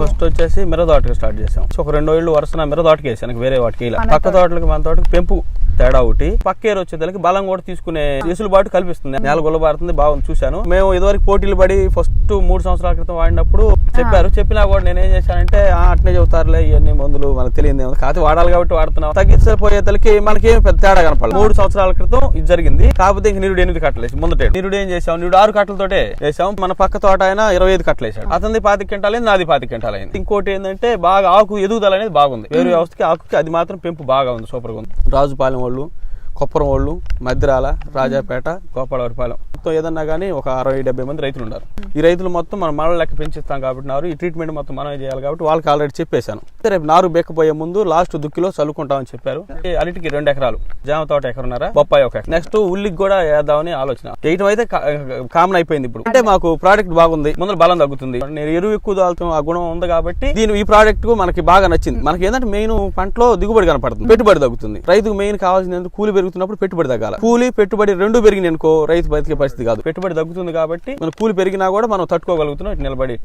First వచ్చేసి మిర తోటకి start చేసాం. సో ఒక రెండు ఏళ్ళు వరుసన మిర తోటకి వేసాను వేరే వాటికి ఇలా. పక్క తోటలకి మన తోటకి పెంపు తేడా ఒకటి. పక్క ఏరు వచ్చేదానికి బలం కూడా తీసుకునే వెసులుబాటు కల్పిస్తుంది. నేల గుల్లబారుతుంది బాగుంది చూశాను. మేము ఇదివరకు పోటీలు పడి ఫస్ట్ మూడు సంవత్సరాల క్రితం వాడినప్పుడు చెప్పారు. చెప్పినా కూడా నేను ఏం చేశానంటే "ఆ, అట్నే చెబుతారులే ఇవన్నీ మందులు మనకు తెలియదు కాకపోతే వాడాలి కాబట్టి వాడుతున్నాం. తగ్గించపోయేతలకి మనకి ఏం పెద్ద తేడా కనపడదు. మూడు సంవత్సరాల క్రితం ఇది జరిగింది. కాకపోతే ఇంక నిరుడు ఎనిమిది కట్టలేసి ముందటే నిరుడు ఏం చేసాం? నిరుడు ఆరు కట్టలతోటే వేసాం. మన పక్క తోట ఆయన ఇరవై ఐదు కట్టలేసాడు అతని అతనిది పాతి క్వింటాలైంది నాది పాతి క్వింటాలైంది ఇంకోటి ఏంటంటే బాగా ఆకు ఎదుగుదల అనేది బాగుంది. వేరు వ్యవస్థకి ఆకుకి అది మాత్రం పెంపు బాగా ఉంది సూపర్గా ఉంది. రాజుపాలెం వాళ్ళు కొప్పరం వాళ్ళు మద్దిరాల రాజాపేట గోపాలవరిపాలెం. మొత్తం ఏదన్నా కానీ ఒక అరవై డెబ్బై మంది రైతులు ఉన్నారు ఈ రైతులు మొత్తం మనం మళ్ళీ లెక్క పెంచిస్తాం కాబట్టి నారు ఈ ట్రీట్మెంట్ మొత్తం మనమే చేయాలి కాబట్టి వాళ్ళకి ఆల్రెడీ చెప్పేశాను. రేపు నారు బెక్కపోయే ముందు లాస్ట్ దుక్కిలో చల్లుకుంటామని చెప్పారు. ఈ అరటికి రెండు ఎకరాలు. జామ తోట ఎకరన్నర బొప్పాయి ఒక నెక్స్ట్ ఉల్లికి కూడా వేద్దామని ఆలోచన. వేయటం అయితే కామన్ అయిపోయింది ఇప్పుడు. అంటే మాకు ప్రోడక్ట్ బాగుంది ముందు బలం తగ్గుతుంది. నేను ఎరువు ఎక్కువ దాల్చడం ఆ గుణం ఉంది కాబట్టి దీని ఈ ప్రోడక్ట్ మనకి బాగా నచ్చింది. మనకి ఏంటంటే మెయిన్ పంటలో దిగుబడి కనపడుతుంది. పెట్టుబడి తగ్గుతుంది. రైతుకు మెయిన్ కావాల్సింది కూలి పెరుగుతున్నప్పుడు పెట్టుబడి తగ్గాలి. కూలి పెట్టుబడి రెండు పెరిగిన అనుకో రైతు బతికే పరిస్థితి కాదు. పెట్టుబడి తగ్గుతుంది కాబట్టి మన కూలి పెరిగినా కూడా మనం తట్టుకోగలుగుతున్నాం నిలబడి